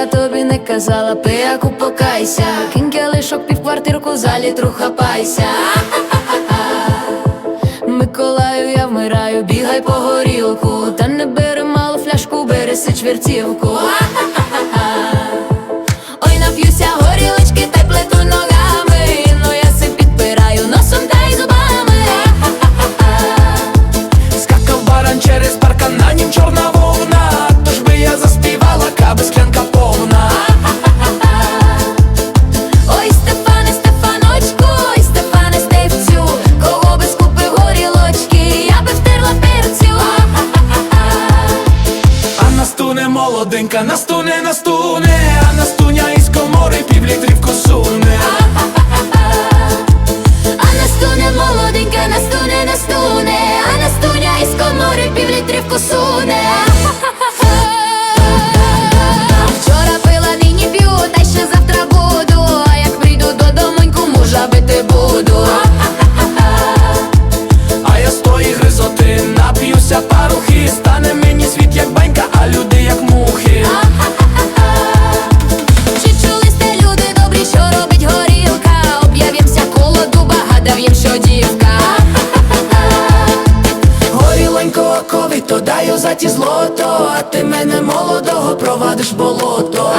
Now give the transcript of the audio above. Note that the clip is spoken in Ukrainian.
я тобі не казала, пияку покайся, Кинь келишок, півквартирку за літру хапайся. Миколаю, я вмираю, бігай по горілку, та не бери малу фляжку, бери сичвертівку. настуне молоденька, настуне, настуне, а настуня. Макіївка Горілонько оковий, то даю за ті злото, а ти мене молодого провадиш болото.